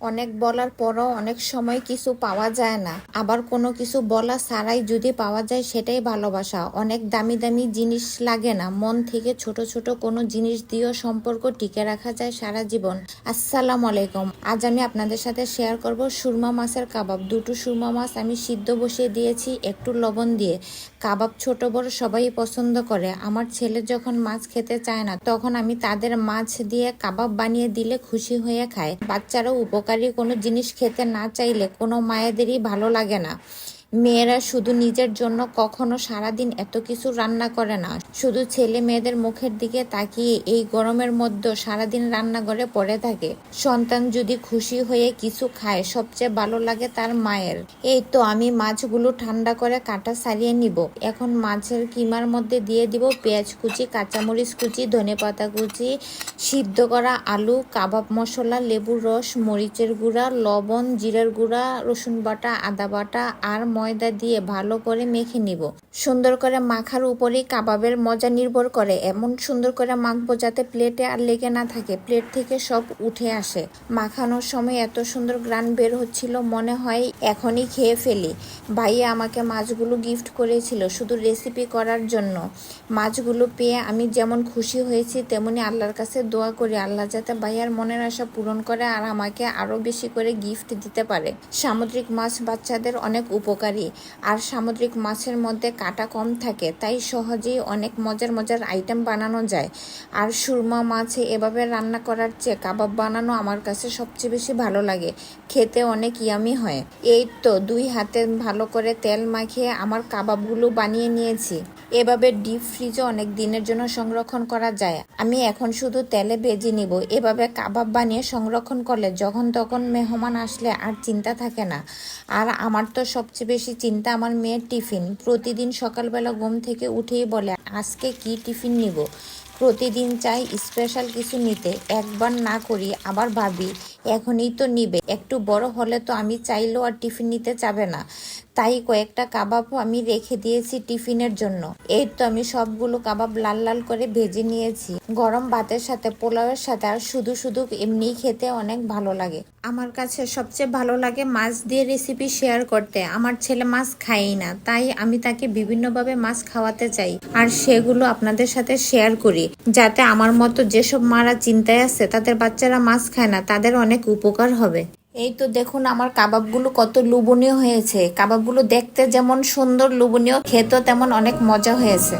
অনেক বলার পরও অনেক সময় কিছু পাওয়া যায় না। আবার কোনো কিছু বলা ছাড়াই যদি পাওয়া যায় সেটাই ভালোবাসা। অনেক দামি দামি জিনিস লাগে না। মন থেকে ছোট ছোট কোনো জিনিস দিয়েও সম্পর্ক টিকে রাখা যায় সারা জীবন। আসসালামু আলাইকুম। আজ আমি আপনাদের সাথে শেয়ার করব সুরমা মাছের কাবাব। দুটো সুরমা মাছ আমি সিদ্ধ বসিয়ে দিয়েছি একটু লবণ দিয়ে। কাবাব ছোট বড় সবাই পছন্দ করে। আমার ছেলে যখন মাছ খেতে চায় না, তখন আমি তাদের মাছ দিয়ে কাবাব বানিয়ে দিলে খুশি হয়ে খায়। বাচ্চারাও উপকারী কোনো জিনিস খেতে না চাইলে কোনো মায়েদেরই ভালো লাগে না। মেয়েরা শুধু নিজের জন্য কখনো সারাদিন এত কিছু রান্না করে না। শুধু ছেলে মেয়েদের মুখের দিকে তাকিয়ে এই গরমের মধ্যে সারাদিন রান্নাঘরে পড়ে থাকে। সন্তান যদি খুশি হয়ে কিছু খায়, সবচেয়ে ভালো লাগে তার মায়ের। এই তো আমি মাছগুলো ঠান্ডা করে কাটা সারিয়ে নিব। এখন মাছের কিমার মধ্যে দিয়ে দিব পেঁয়াজ কুচি, কাঁচামরিচ কুচি ধনেপাতা কুচি, সিদ্ধ করা আলু, কাবাব মশলা, লেবুর রস, মরিচের গুঁড়া, লবণ, জিরের গুঁড়া, রসুন বাটা, আদা বাটা আর ময়দা দিয়ে ভালো করে মেখে নিব। সুন্দর করে মাখার উপরেই কাবাবের মজা নির্ভর করে। এমন সুন্দর করে মাখবো যাতে প্লেটে আর লেগে না থাকে। প্লেট থেকে সব উঠে আসে। মাখানোর সময় এত সুন্দর গ্রান বের হচ্ছিল মনে হয় এখনই খেয়ে ফেলি। ভাইয়া আমাকে মাছগুলো গিফট করেছিল শুধু রেসিপি করার জন্য। মাছগুলো পেয়ে আমি যেমন খুশি হয়েছি, তেমনি আল্লাহর কাছে দোয়া করি। আল্লাহ যাতে ভাইয়ার মনের আশা পূরণ করে আর আমাকে আরও বেশি করে গিফট দিতে পারে। সামুদ্রিক মাছ বাচ্চাদের অনেক উপকারী আর সামুদ্রিক মাছের মধ্যে কাটা কম থাকে, তাই সহজেই অনেক মজার মজার আইটেম বানানো যায়। আর সুরমা মাছ এভাবে রান্না করার চেয়ে কাবাব বানানো আমার কাছে সবচেয়ে বেশি ভালো লাগে। খেতে অনেক ইয়ামি হয়। এই তো দুই হাতে ভালো করে তেল মাখিয়ে আমার কাবাবগুলো বানিয়ে নিয়েছি। এভাবে ডিপ ফ্রিজে অনেক দিনের জন্য সংরক্ষণ করা যায়। আমি এখন শুধু তেলে ভেজে নিব। এভাবে কাবাব বানিয়ে সংরক্ষণ করলে যখন তখন মেহমান আসলে আর চিন্তা থাকে না। আর আমার তো সবচেয়ে বেশি চিন্তা আমার মেয়ের টিফিন। প্রতিদিন সকালবেলা ঘুম থেকে উঠেই বলে, আজকে কি টিফিন নিব? প্রতিদিন চাই স্পেশাল কিছু নিতে। একবার না করি, আবার ভাবি, এখনই তো নিবে। একটু বড় হলে তো আমি চাইলেও আর টিফিন নিতে চাবে না। তাই কয়েকটা কাবাবও আমি রেখে দিয়েছি টিফিনের জন্য। এই তো আমি সবগুলো কাবাব লাল লাল করে ভেজে নিয়েছি। গরম ভাতের সাথে, পোলাওয়ের সাথে, আর শুধু শুধু এমনি খেতে অনেক ভালো লাগে। আমার কাছে সবচেয়ে ভালো লাগে মাছ দিয়ে রেসিপি শেয়ার করতে। আমার ছেলে মাছ খায়ই না, তাই আমি তাকে বিভিন্নভাবে মাছ খাওয়াতে চাই। আর সেগুলো আপনাদের সাথে শেয়ার করি। যাতে আমার মতো যেসব মারা চিন্তায় আছে, তাদের বাচ্চারা মাছ খায় না, তাদের অনেক উপকার হবে। এই তো দেখুন আমার কাবাবগুলো কত লুবনীয় হয়েছে। কাবাবগুলো দেখতে যেমন সুন্দর লুবনীয় খেতেও তেমন অনেক মজা হয়েছে।